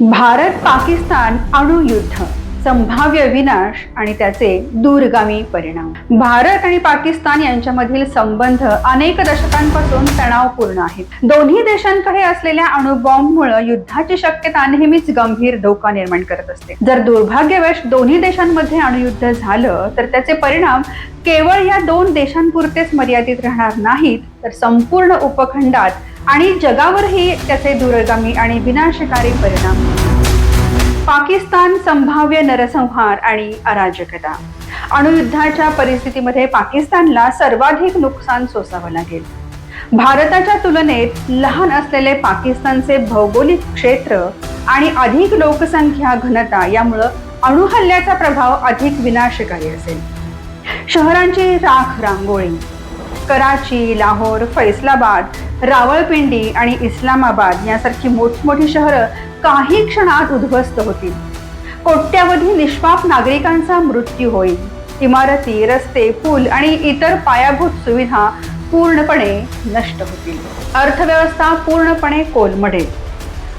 भारत पाकिस्तान अणुयुद्ध संभाव्य विनाश आणि त्याचे दूरगामी परिणाम. भारत आणि पाकिस्तान यांच्यामधील संबंध अनेक दशकांपासून तणावपूर्ण आहेत. दोन्ही देशांकडे असलेल्या अणुबॉम्बमुळे युद्धाची शक्यता नेहमीच गंभीर धोका निर्माण करत असते. जर दुर्भाग्यवश दोन्ही देशांमध्ये अणुयुद्ध झालं तर त्याचे परिणाम केवळ या दोन देशांपुरतेच मर्यादित राहणार नाहीत तर संपूर्ण उपखंडात आणि जगावरही त्याचे दूरगामी आणि विनाशकारी परिणाम. पाकिस्तान संभाव्य नरसंहार आणि अराजकता. अणुयुद्धाच्या परिस्थितीमध्ये पाकिस्तानला सर्वाधिक नुकसान सोसावं लागेल. भारताच्या तुलनेत लहान असलेले पाकिस्तानचे भौगोलिक क्षेत्र आणि अधिक लोकसंख्या घनता यामुळं अणुहल्ल्याचा प्रभाव अधिक विनाशकारी असेल. शहरांची राख रांगोळी. कराची लाहोर फैसलाबाद रावळपिंडी आणि इस्लामाबाद यासारखी मोठमोठी शहरं काही क्षणात उद्ध्वस्त होतील. कोट्यावधी निष्पाप नागरिकांचा मृत्यू होईल. इमारती रस्ते पूल आणि इतर पायाभूत सुविधा पूर्णपणे नष्ट होतील. अर्थव्यवस्था पूर्णपणे कोलमडेल.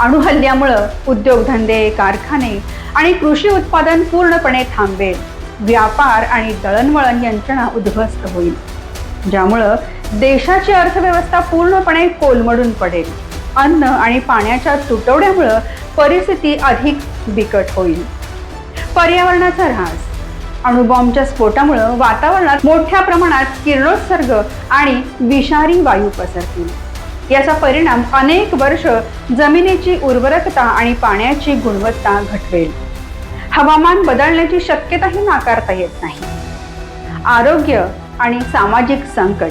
अणुहल्ल्यामुळं उद्योगधंदे कारखाने आणि कृषी उत्पादन पूर्णपणे थांबेल. व्यापार आणि दळणवळण यंत्रणा उद्ध्वस्त होईल. ज्यामुळं देशाची अर्थव्यवस्था पूर्णपणे कोलमडून पडेल. अन्न आणि पाण्याच्या तुटवड्यामुळं परिस्थिती अधिक बिकट होईल. पर्यावरणाचा ऱ्हास. अणुबॉम्बच्या स्फोटामुळं वातावरणात मोठ्या प्रमाणात किरणोत्सर्ग आणि विषारी वायू पसरतील. याचा परिणाम अनेक वर्ष जमिनीची उर्वरकता आणि पाण्याची गुणवत्ता घटवेल. हवामान बदलण्याची शक्यताही नाकारता येत नाही. आरोग्य आणि सामाजिक संकट.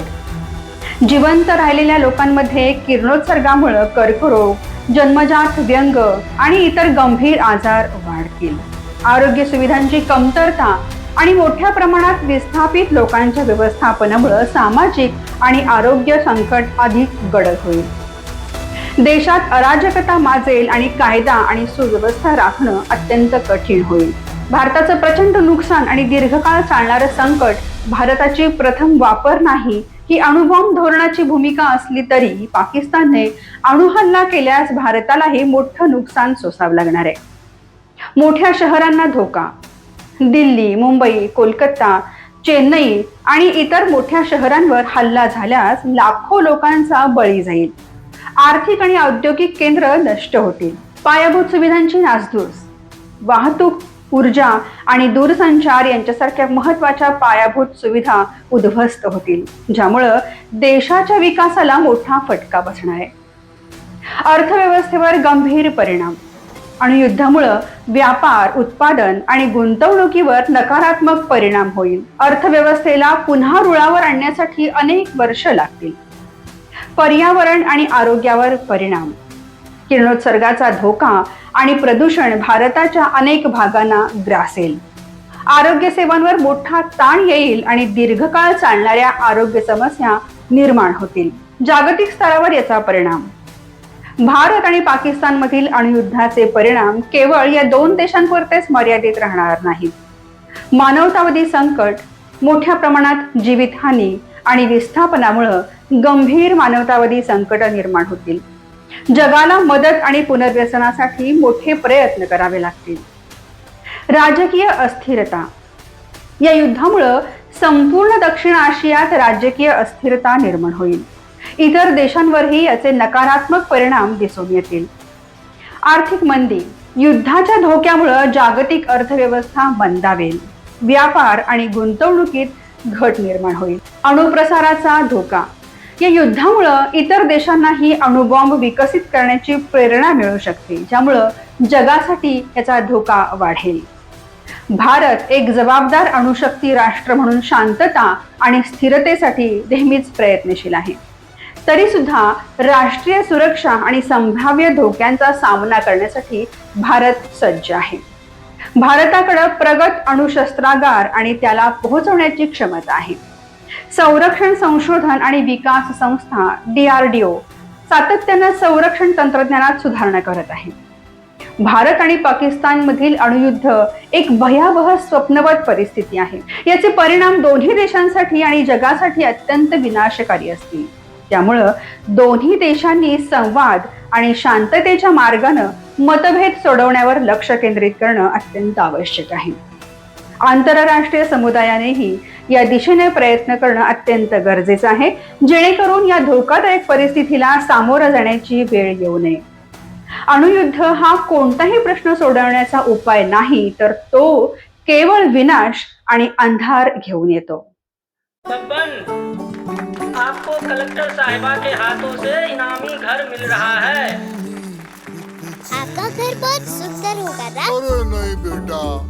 जिवंत राहिलेल्या लोकांमध्ये किरणोत्सर्गामुळं कर्करोग जन्मजात व्यंग आणि इतर गंभीर आजार वाढतील. आरोग्य सुविधांची कमतरता आणि मोठ्या प्रमाणात विस्थापित लोकांच्या व्यवस्थापनामुळं सामाजिक आणि आरोग्य संकट अधिक गडद होईल. देशात अराजकता माजेल आणि कायदा आणि सुव्यवस्था राखणं अत्यंत कठीण होईल. भारताचं प्रचंड नुकसान आणि दीर्घकाळ चालणारं संकट भारताची प्रथम वापर नाही. ही अणुबॉम्ब धोरणाची भूमिका असली तरी पाकिस्तानने अणुहल्ला केल्यास भारतालाही मोठं नुकसान सोसावं लागणार आहे. मोठ्या शहरांना धोका. दिल्ली मुंबई कोलकाता चेन्नई आणि इतर मोठ्या शहरांवर हल्ला झाल्यास लाखो लोकांचा बळी जाईल. आर्थिक आणि औद्योगिक केंद्र नष्ट होतील. पायाभूत सुविधांची नासधूस. वाहतूक ऊर्जा आणि दूरसंचार यांच्यासारख्या महत्त्वाच्या पायाभूत सुविधा उद्ध्वस्त होतील ज्यामुळं देशाच्या विकासाला मोठा फटका बसणार आहे. अर्थव्यवस्थेवर गंभीर परिणाम आणि युद्धामुळं व्यापार उत्पादन आणि गुंतवणुकीवर नकारात्मक परिणाम होईल. अर्थव्यवस्थेला पुन्हा रुळावर आणण्यासाठी अनेक वर्ष लागतील. पर्यावरण आणि आरोग्यावर परिणाम. किरणोत्सर्गाचा धोका आणि प्रदूषण भारताच्या अनेक भागांना ग्रासेल. आरोग्य सेवांवर मोठा ताण येईल आणि दीर्घकाळ चालणाऱ्या आरोग्य समस्या निर्माण होतील. जागतिक स्तरावर याचा परिणाम. भारत आणि पाकिस्तानमधील अणुयुद्धाचे परिणाम केवळ या दोन देशांपुरतेच मर्यादित राहणार नाहीत. मानवतावादी संकट मोठ्या प्रमाणात जीवितहानी आणि विस्थापनामुळं गंभीर मानवतावादी संकट निर्माण होतील. जगाला मदत आणि पुनर्व्यसनासाठी मोठे प्रयत्न करावे लागतील. राजकीय अस्थिरता. या युद्धामुळं संपूर्ण दक्षिण आशियात राजकीय अस्थिरता निर्माण होईल. इतर देशांवरही याचे नकारात्मक परिणाम दिसून येतील. आर्थिक मंदी. युद्धाच्या धोक्यामुळं जागतिक अर्थव्यवस्था मंदावेल. व्यापार आणि गुंतवणुकीत घट निर्माण होईल. अणुप्रसाराचा धोका. या युद्धामुळं इतर देशांनाही अणुबॉम्ब विकसित करण्याची प्रेरणा मिळू शकते ज्यामुळं जगासाठी याचा धोका वाढेल. भारत एक जबाबदार अणुशक्ती राष्ट्र म्हणून शांतता आणि स्थिरतेसाठी नेहमीच प्रयत्नशील आहे. तरी सुद्धा राष्ट्रीय सुरक्षा आणि संभाव्य धोक्यांचा सामना करण्यासाठी भारत सज्ज आहे. भारताकडं प्रगत अणुशस्त्रागार आणि त्याला पोहोचवण्याची क्षमता आहे. संरक्षण संशोधन आणि विकास संस्था डीआरडीओ सातत्यानं संरक्षण तंत्रज्ञानात सुधारणा करत आहे. भारत आणि पाकिस्तानमधील अणुयुद्ध एक भयावह स्वप्नवत परिस्थिती आहे. याचे परिणाम दोन्ही देशांसाठी आणि जगासाठी अत्यंत विनाशकारी असतील. त्यामुळं दोन्ही देशांनी संवाद आणि शांततेच्या मार्गानं मतभेद सोडवण्यावर लक्ष केंद्रित करणं अत्यंत आवश्यक आहे. आंतरराष्ट्रीय समुदायानेही या दिशेने प्रयत्न करणं अत्यंत गरजेचं आहे. जेणेकरून या धोकादायक परिस्थितीला सामोरं जाण्याची वेळ येऊ नये. अणुयुद्ध हा कोणताही प्रश्न सोडवण्याचा उपाय नाही तर तो केवळ विनाश आणि अंधार घेऊन येतो. आपको कलेक्टर साहिबा के हाथों से इनामी घर मिल रहा है। आपका घर बहुत सुंदर होगा ना? अरे नहीं बेटा।